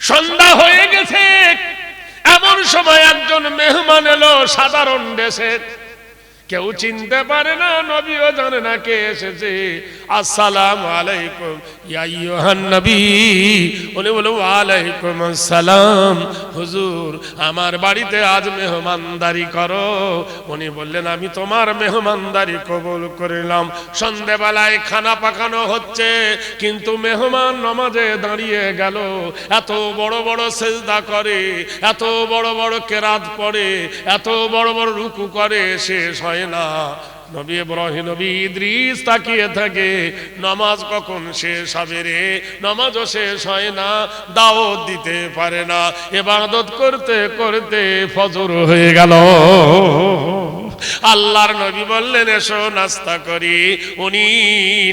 সন্ধ্যা হয়ে গেছে। এমন সময় একজন মেহমান এলো সাধারণ দেশের কেউ চিনতে পারে না, নবীও জানে না কে এসেছে। আসসালাম আলাইকুম, ইয়া ইয়ুহান নবী। উনি বলে ওয়ালাইকুম আসসালাম। হুজুর, আমার বাড়িতে আজ মেহমানদারি করো। উনি বললেন, আমি তোমার মেহমানদারি কবুল করিলাম। সন্ধেবেলায় খানা পাকানো হচ্ছে, কিন্তু মেহমান নমাজে দাঁড়িয়ে গেল। এত বড় বড় সেজদা করে, এত বড় বড় কেরাত পড়ে, এত বড় বড় রুকু করে হয় না। নবী ইব্রাহিম, নবী ইদ্রিস তাকিয়ে থাকে, নামাজ কখন শেষ হবে রে? নামাজও শেষ হয় না, দাওয়াত দিতে পারে না। ইবাদত করতে করতে ফজর হয়ে গেল। আল্লাহর নবী বললেন, এসো, নাস্তা করি। উনি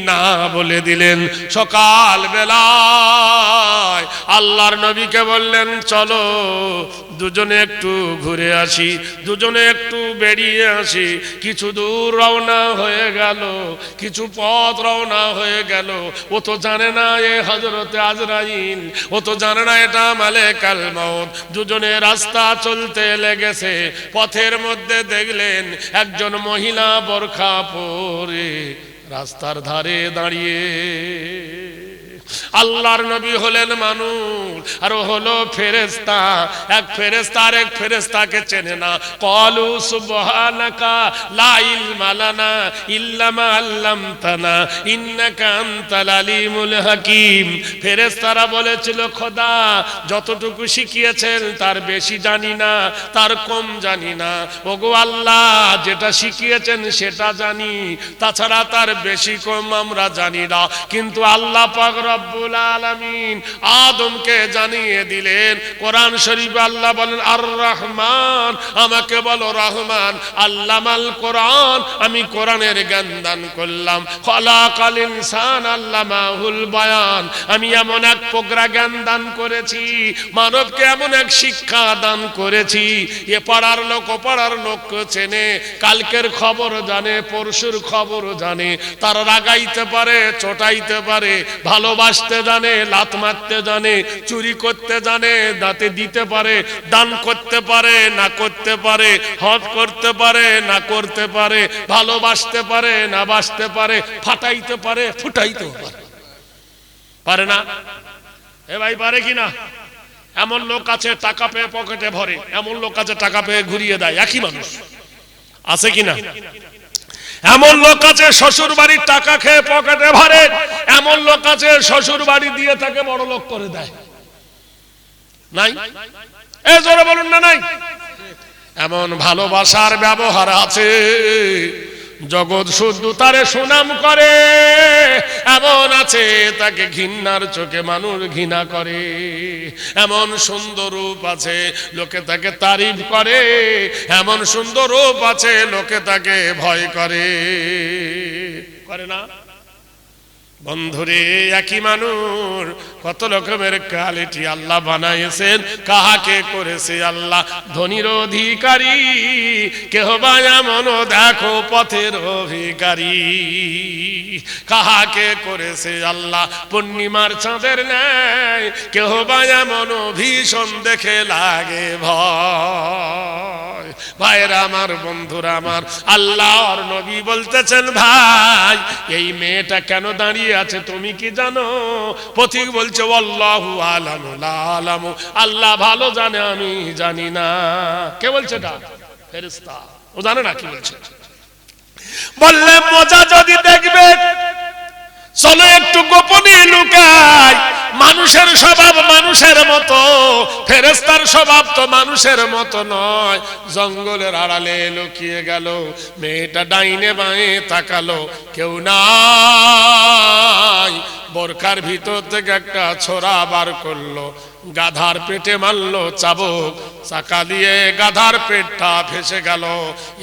না বলে দিলেন। সকাল বেলায় আল্লাহর নবীকে বললেন, চলো, দুজনে একটু ঘুরে আসি, দুজনে একটু বেরিয়ে আসি। কিছু দূর রওনা হয়ে গেল, কিছু পথ রওনা হয়ে গেল। ও তো জানে না এ হজরতে আজরাইল, ও তো জানে না এটা মালেকাল মউত দুজনে রাস্তা চলতে লেগেছে, পথের মধ্যে দেখলেন একজন মহিলা বরখা পরে রাস্তার ধারে দাঁড়িয়ে আল্লাহর নবী হলেন মানুষ, আর হলো ফেরেস্তা এক ফেরেস্তা আর এক ফেরেস্তাকে চেনে না। কলু সুবহানাকা, লা ইলমা লানা ইল্লা মা আল্লামতানা, ইন্নাকা আনতাল আলিমুল হাকিম। ফেরেস্তারা বলেছিল, খোদা, যতটুকু শিখিয়েছেন তার বেশি জানি না, তার কম জানি না। ওগো আল্লাহ, যেটা শিখিয়েছেন সেটা জানি, তাছাড়া তার বেশি কম আমরা জানি না। কিন্তু আল্লাহ পাক রব্বুল আলামিন আদমকে জানিয়ে দিলেন, কোরআন শরীফে আল্লাহ বলেন আর রহমান আমাকে বলো রহমান, আল্লামাল কোরআন, আমি কোরআনের জ্ঞান দান করলাম। খলাকাল ইনসান আল্লামাহুল আমি এমন এক জ্ঞান দান করেছি, মানবকে এমন এক শিক্ষা দান করেছি, এ পাড়ার লোক ও পাড়ার লোক চেনে, কালকের খবর জানে, পরশুর খবর জানে, তারা রাগাইতে পারে, চটাইতে পারে ভালোবাসতে জানে, লাত মারতে জানে, চুরি করতে জানে, দাঁতে দিতে পারে, দান করতে পারে, না করতে পারে, হজ করতে পারে, না করতে পারে, ভালোবাসতে পারে, না বাসতে পারে, ফাটাইতে পারে ফুটাইতে পারে। পারে না? এ ভাই, পারে কি না? এমন লোক আছে, টাকা পেয়ে পকেটে ভরে, এমন লোক আছে, টাকা পেয়ে ঘুরিয়ে দেয়, একই মানুষ। আছে কি না? এমন লোক আছে শ্বশুর বাড়ির টাকা খেয়ে পকেটে ভরে, এমন লোক আছে শ্বশুর বাড়ি দিয়ে তাকে বড় লোক করে দেয়। নাই? এ জোরে বলুন না নাই? এমন ভালোবাসার ব্যবহার আছে। জগৎ শুদ্ধ তারে সুনাম করে, এমন আছে তাকে ঘৃণার চোখে মানুষ ঘৃণা করে। এমন সুন্দর রূপ আছে, লোকে তাকে তারিফ করে। এমন সুন্দর রূপ আছে, লোকে তাকে ভয় করে। করে না? বন্ধুরে, একই মানুষ কত রকমের কোয়ালিটি আল্লাহ বানাইছেন, কাহাকে করেছে আল্লাহ? ধনির অধিকারী, কেহ বা এমন দেখো পথের অধিকারী। কাহাকে করেছে আল্লাহ? পূর্ণিমার চাঁদের ন্যায়, কেহ বা এমন ভীষণ দেখে লাগে ভয়। ভাইরা আমার, বন্ধুরা আমার আল্লাহ আল্লাহর নবী বলতেছেন, ভাই, এই মেয়েটা কেন দাঁড়িয়ে আছে তুমি কি জানো? পথিক বলছে আল্লাহু আলামু আলামু আল্লাহ ভালো জানে, আমি জানি না। কে বলছে এটা? ফেরেশতা। ও জানে না কি বলছে। বললে, মজা যদি দেখবে, চলো একটু গোপনে লুকাই। মানুষের স্বভাব মানুষের মতো। ফেরেস্তার স্বভাব তো মানুষের মতো নয়। জঙ্গলের আড়ালে লুকিয়ে গেল। মেয়েটা ডাইনে বাঁয়ে তাকালো। কেউ নাই। বোরকার ভিতর থেকে একটা ছোরা বার করল। গাধার পেটে মারলো চাবুক। চাকা দিয়ে গাধার পেটটা ফেসে গেল।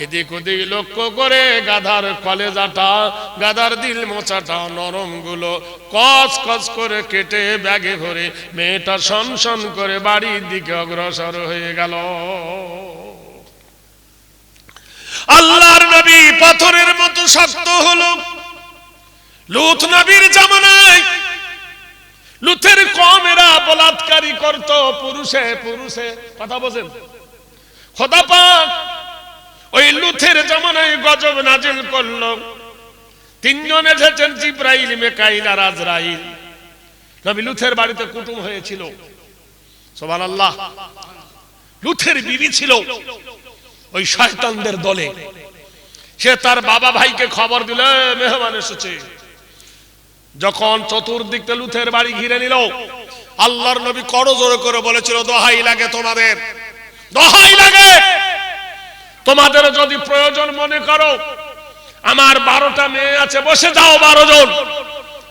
এদিক ওদিক লক্ষ্য করে গাধার কলেজাটা, গাধার দিল মোচাটা নরমগুলো। কচ কচ করে কেটে ব্যাগে ভরে মেয়েটা সন করে বাড়ির দিকে অগ্রসর হয়ে গেল। আল্লাহর নবী পাথরের মতো শক্ত হলো। লুত নবীর জামানায়। লুথের কমেরা বলাৎকারী করত পুরুষে পুরুষে কথা বলছেন খোদা পাক ওই লুথের জামানায় গজব নাজিল করল। তিনজন এসেছেন জিব্রাইল মেকাইল আর আজরাইল। নবী লুথের বাড়িতে কুটুম হয়েছিল। সোমান আল্লাহ লুথের বিবি ছিল ওই শয়তানদের দলে। সে তার বাবা ভাইকে খবর দিল "এ, মেহমান এসেছে। যখন চতুর্দিক লুথের বাড়ি ঘিরে নিল, আল্লাহর নবী করো জোরে করে বলেছিল, দোহাই লাগে তোমাদের, দোহাই লাগে। তোমাদের যদি প্রয়োজন মনে করো, আমার বারোটা মেয়ে আছে, বসে যাও বারো জন।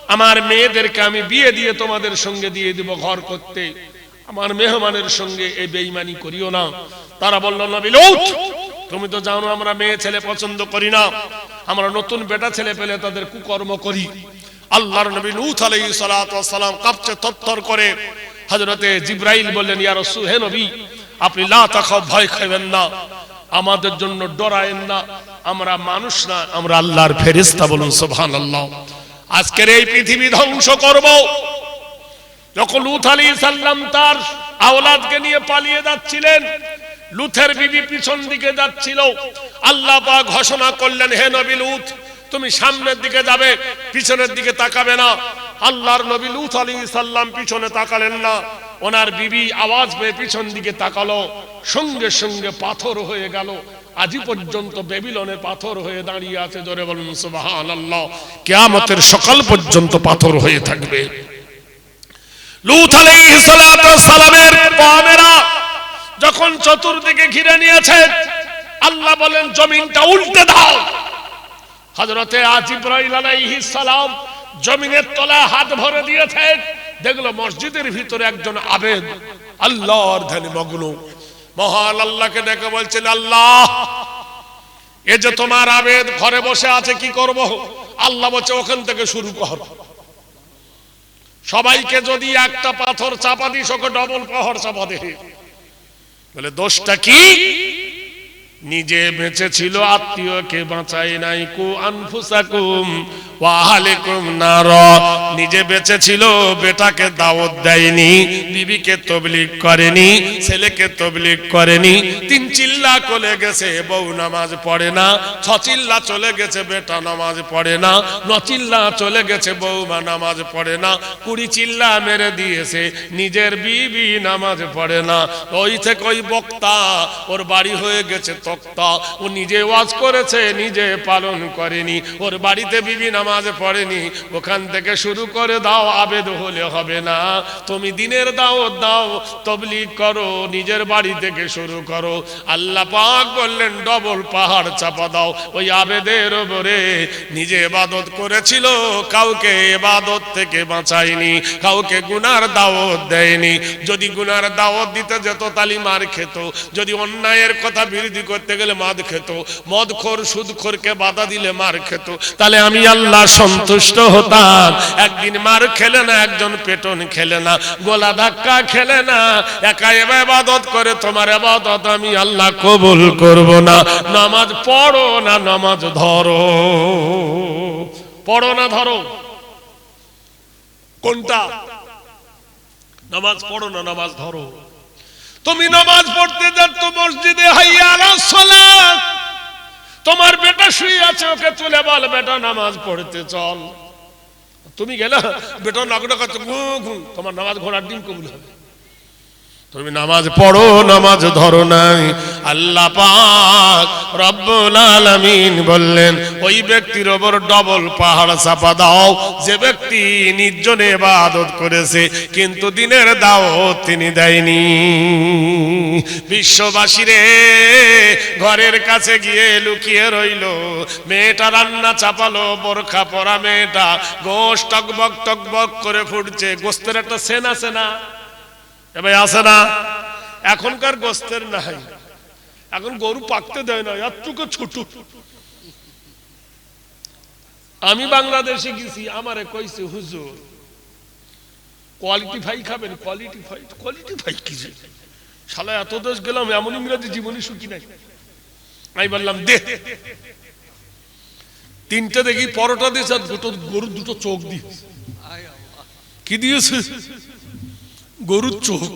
আমার মেয়েদেরকে আমি বিয়ে দিয়ে তোমাদের সঙ্গে দিয়ে দিব ঘর করতে। আমার মেহমানের সঙ্গে এই বেইমানি করিও না। তারা বলল, নবী লৌত, তুমি তো জানো আমরা মেয়ে ছেলে পছন্দ করি না। আমরা নতুন বেটা ছেলে পেলে তাদের কুকর্ম করি। আল্লাহর নবী লুত আলাইহিস সালাতু ওয়াস সালাম কাঁপছে তত্তর করে। হযরতে জিব্রাইল বললেন, ইয়া রাসূল, হে নবী, আপনি লা তাখাও ভয় খাবেন না। আমাদের জন্য ডরায়েন না। আমরা মানুষ না, আমরা আল্লাহর ফেরেশতা বলুন, সুবহানাল্লাহ। আজকের এই পৃথিবী ধ্বংস করব। যখন লুত আলী সাল্লাম তার আওলাদকে নিয়ে পালিয়ে যাচ্ছিলেন, লুথের বিবি পিছন দিকে যাচ্ছিল। আল্লাহ পাক ঘোষণা করলেন, হে নবী লুত তুমি সামনের দিকে যাবে, পিছনের দিকে তাকাবে না। আল্লাহর নবী লুত আলী সাল্লাম পিছনে তাকালেন না। ওনার বিবি আওয়াজ পেয়ে পিছন দিকে তাকালো, সঙ্গে সঙ্গে পাথর হয়ে গেল। আজই পর্যন্ত বেবিলনের পাথর হয়ে দাঁড়িয়ে আছে, জোরে বলুন, সুবহানাল্লাহ। কিয়ামতের সকাল পর্যন্ত পাথর হয়ে থাকবে। লুত আলাইহিস সালামের কওমেরা যখন চতুর্দিকে ঘিরে নিয়েছে, আল্লাহ বলেন, জমিনটা উল্টে দাও। হযরতে আজিব্রাইল আলাইহিস সালাম জমিনের তলায় হাত ভরে দিয়েছে। দেখল মসজিদের ভিতরে একজন আবেদ, আল্লাহর ধ্যানে মগ্ন। মহান আল্লাহকে ডেকে বলছেন, আল্লাহ, এ যে তোমার আবেদ ঘরে বসে আছে, কি করব? আল্লাহ বলছে, ওখান থেকে শুরু কর। সবাইকে যদি একটা পাথর চাপা দিস, ওকে ডবল পাথর চাপা দে। বলে, দোষটা কি? নিজে বেঁচে ছিল আত্মীয়কে বাঁচাই নাই? কু আনফুসাকুম ওয়াহালিকুম নার। নিজে বেঁচে ছিল বেটাকে দাওয়াত দেয়নি, বিবিকে তবলিগ করেনি, ছেলেকে তবলিগ করেনি। তিন চিল্লা চলে গেছে, বউ নামাজ পড়ে না। ছ চিল্লা চলে গেছে, বেটা নামাজ পড়ে না। ন চিল্লা চলে গেছে, বউমা নামাজ পড়ে না। কুড়ি চিল্লা মেরে দিয়েছে, নিজের বিবি নামাজ পড়ে না। ওই থেকে ওই বক্তা ওর বাড়ি হয়ে গেছে তক্তা ও নিজে ওয়াজ করেছে, নিজে পালন করেনি। ওর বাড়িতে বিবি নামাজ পড়েনি। ওখান থেকে শুরু করে দাও, আবেদ হলে হবে না। তুমি দিনের দাও দাও, তবলিগ করো, নিজের বাড়ি থেকে শুরু করো। আল্লাহ পাক বললেন, ডবল পাহাড় চাপা দাও। ওই আবেদের ওপরে নিজে এবাদত করেছিল, কাউকে এবাদত থেকে বাঁচায়নি, কাউকে গুনার দাওয়াত দেয়নি। যদি গুনার দাওয়াত দিতে যেত, তালি মার খেত। যদি অন্যায়ের কথা বিরোধী করতে গেলে মাদ খেত। মদখোর সুদখোরকে বাধা দিলে মার খেত। তাহলে আমি আল্লাহ সন্তুষ্ট হতাম। একদিন মার খেলে না, একজন পেটন খেলে না। গোলা ধাক্কা খেলে না। একা এবার এবাদত করে, তোমার এবাদত আমি আল্লাহ কবুল করব না। নামাজ পড়ো না, নামাজ ধরো। পড়ো না, ধরো। কোনটা? নামাজ পড়ো না, নামাজ ধরো। তুমি নামাজ পড়তে যাচ্ছ মসজিদে তোমার বেটা শুয়ে আছে, ওকে তুলে বল, বেটা, নামাজ পড়তে চল। তুমি গেলে, বেটা ঘু তোমার নামাজ ঘোড়ার ডিম কবুল হবে। তুমি নামাজ পড়ো, নামাজ ধরো নাই। আল্লাহ পাক রব্বুল আলামিন বললেন, ওই ব্যক্তির ওপর ডবল পাহাড় চাপা দাও। যে ব্যক্তি নির্জনে ইবাদত করেছে, কিন্তু দিনের দাওয়াত তিনি দেয়নি। বিশ্ববাসী রে, ঘরের কাছে গিয়ে লুকিয়ে রইল। মেয়েটা রান্না চাপালো, বোরখা পরা মেয়েটা, গোশ টকবক টকবক করে ফুটছে, গোস্তের একটা সেন আছে না এবার আসে না। এখনকার গোস্তের নাই। এখন গরু পাকতে দেয় না, এতটুকু ছোট। আমি বাংলাদেশে গেছি, আমারে কইছে, হুজুর কোয়ালিটি ফাই খাবেন কোয়ালিটি ফাই কোয়ালিটি ফাই কি? শালা, এত দেশ গেলাম, এমন ইংরেজি জীবনে সুখী নাই। আমি বললাম, দে। তিনটে দেখি, পরোটা দিয়েছে আর দুটো, গরুর দুটো চোখ দিয়েছে। কি দিয়েছে? গরুর চোখ।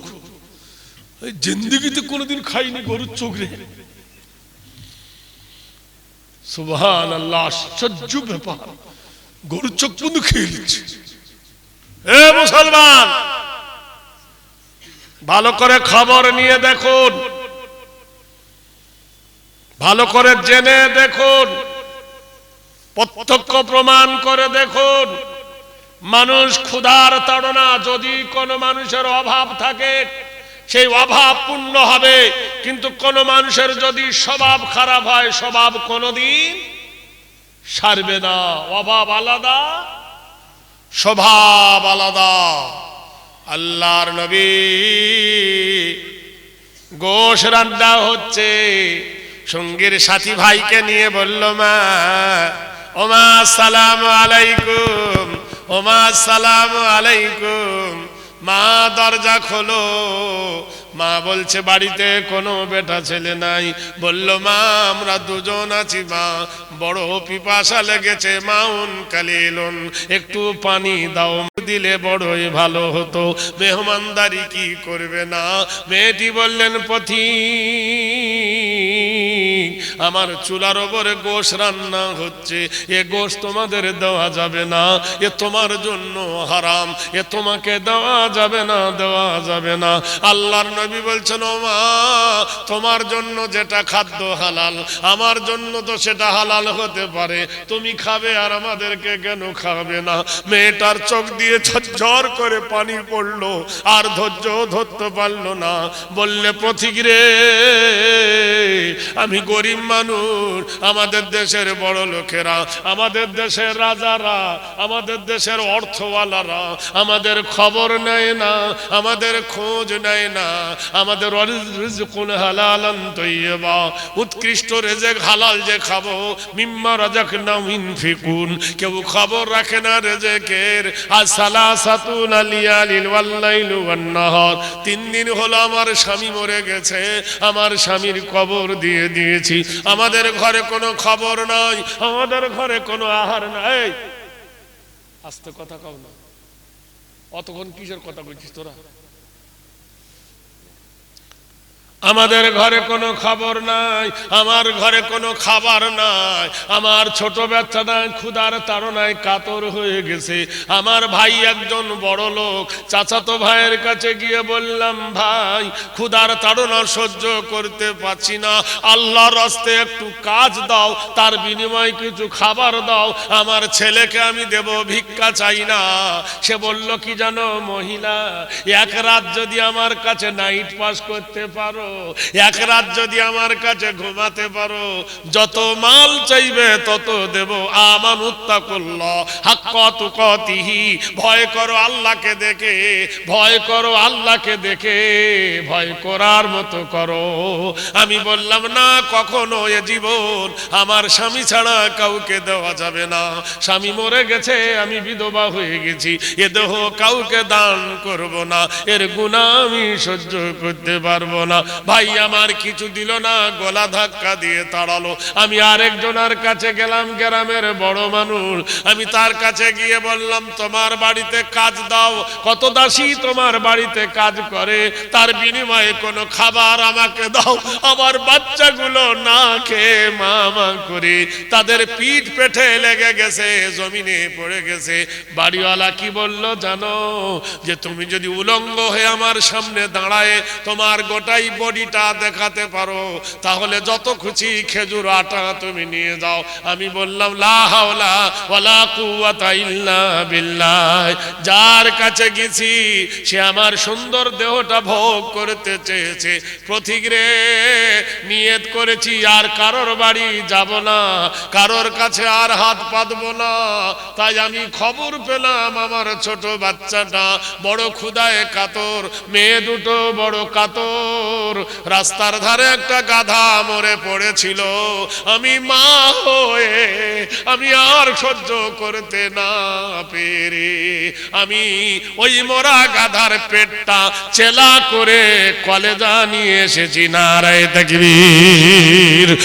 জিন্দিগিতে কোনোদিন খাইনি গরুর চোখ রে। আল্লাহ আশ্চর্য ব্যাপার। গরুর চোখ বন্ধু খেয়ে এ মুসলমান, ভালো করে খবর নিয়ে দেখুন। ভালো করে জেনে দেখুন। প্রত্যক্ষ প্রমাণ করে দেখুন। মানুষ ক্ষুধার তাড়না যদি কোনো মানুষের অভাব থাকে, সেই অভাব পূর্ণ হবে। কিন্তু কোন মানুষের যদি স্বভাব খারাপ হয়, স্বভাব কোনোদিন সারবে না। অভাব আলাদা, স্বভাব আলাদা। আল্লাহর নবী গোশ রান্না হচ্ছে। সঙ্গীর সাথী ভাইকে নিয়ে বলল, মা, ওমা সালাম আলাইকুম। ওমা সালাম আলাইকুম। মা দরজা খোলো। মা বলছে, বাড়িতে কোনো বেটা ছেলে নাই। বলল, মা, আমরা দুজন আছি, মা। বড় পিপাসা লেগেছে, মাউন কালিলুন। একটু পানি দাও, দিলে বড়ই ভালো হতো। মেহমানদারি কি করবে না? মেয়েটি বললেন পথি আমার চুলার ওপরে গোশ রান্না হচ্ছে। এ গোশ তোমাদের দেওয়া যাবে না। এ তোমার জন্য হারাম। এ তোমাকে দেওয়া যাবে না, দেওয়া যাবে না। আল্লাহর নবী বলছেন, ও মা, তোমার জন্য যেটা খাদ্য হালাল, আমার জন্য তো সেটা হালাল হতে পারে। তুমি খাবে আর আমাদেরকে কেন খাবে না? মেয়েটার চোখ দিয়ে ঝরঝর করে পানি পড়ল, আর ধৈর্য ধরতে পারল না। বললে, পথিক রে আমি গরিব মানুষ, আমাদের দেশের বড় লোকেরা, আমাদের দেশের রাজারা, আমাদের দেশের অর্থওয়ালারা, আমাদের খবর নেয় না, আমাদের খোঁজ নেয় না, আমাদের উৎকৃষ্ট রেজেক হালাল যে খাব, মিম্মা রাজাক না ইনফিকুন, কেউ খবর রাখে না রেজেকের আর তিন দিন হলো আমার স্বামী মরে গেছে, আমার স্বামীর কবর দিয়ে দিয়েছি। আমাদের ঘরে কোনো খবর নাই, আমাদের ঘরে কোনো আহার নাই। আস্তে কথা কও না। অতক্ষণ কিসের কথা বলছিস তোরা? আমাদের ঘরে কোনো খবর নাই, আমার ঘরে কোনো খাবার নাই, আমার ছোট বাচ্চা নাই ক্ষুধার তাড়নায় কাতর হয়ে গেছে। আমার ভাই একজন বড় লোক, চাচাতো ভাইয়ের কাছে গিয়ে বললাম, ভাই, ক্ষুধার তাড়না সহ্য করতে পারছি না। আল্লাহর রাস্তে একটু কাজ দাও, তার বিনিময়ে কিছু খাবার দাও। আমার ছেলেকে আমি দেব, ভিক্ষা চাই না। সে বলল, কি জানো মহিলা, এক রাত যদি আমার কাছে নাইট পাস করতে পারো এক রাত যদি আমার কাছে ঘুমাতে পারো, যত মাল চাইবে তত দেব। আমান উত্তাকুল্ল হাক্কত কতিহি ভয় করো আল্লাহকে দেখে, ভয় করো আল্লাহকে দেখে, ভয় করার মতো করো। আমি বললাম, না, কখনো এ জীবন আমার স্বামী ছাড়া কাউকে দেওয়া যাবে না। স্বামী মরে গেছে, আমি বিধবা হয়ে গেছি। এ দেহ কাউকে দান করব না। এর গুণা আমি সহ্য করতে পারব না। ভাই, আমার কিছু দিল না, গলা ধাক্কা দিয়ে তাড়ালো। আমি আরেকজনের কাছে গেলাম, গ্রামের বড় মানুষ। আমি তার কাছে গিয়ে বললাম, তোমার বাড়িতে কাজ দাও। কত দাসী তোমার বাড়িতে কাজ করে। তার বিনিময়ে কোনো খাবার আমাকে দাও। আমার বাচ্চাগুলো না খেয়ে মা মা করে। তাদের পিঠ পেটে লেগে গেছে, জমিনে পড়ে গেছে। বাড়িওয়ালা কি বলল, জানো যে তুমি যদি উলঙ্গ হয়ে আমার সামনে দাঁড়ায়, তোমার গোটাই বডিটা দেখাতে পারো, তাহলে যত খুশি খেজুর আটা তুমি নিয়ে যাও। আমি বললাম, লা হাওলা ওয়ালা কুওয়াতা ইল্লা বিল্লাহ। যার কাছে গেছি, সে আমার সুন্দর দেহটা ভোগ করতে চেয়েছে। প্রতীক রে, নিয়ত করেছি, আর কারোর বাড়ি যাব না, কারোর কাছে আর হাত পাতবো না। তাই আমি খবর পেলাম আমার ছোট বাচ্চাটা, বড় ক্ষুদায় কাতর, মেয়ে দুটো বড় কাতর। রাস্তার ধারে একটা গাধা মরে পড়েছিল। আমি মা হয়ে আমি আর সহ্য করতে না পেরে, আমি ওই মরা গাধার পেটটা চেলা করে কলেজা নিয়ে এসেছি। নারায় তাকবীর।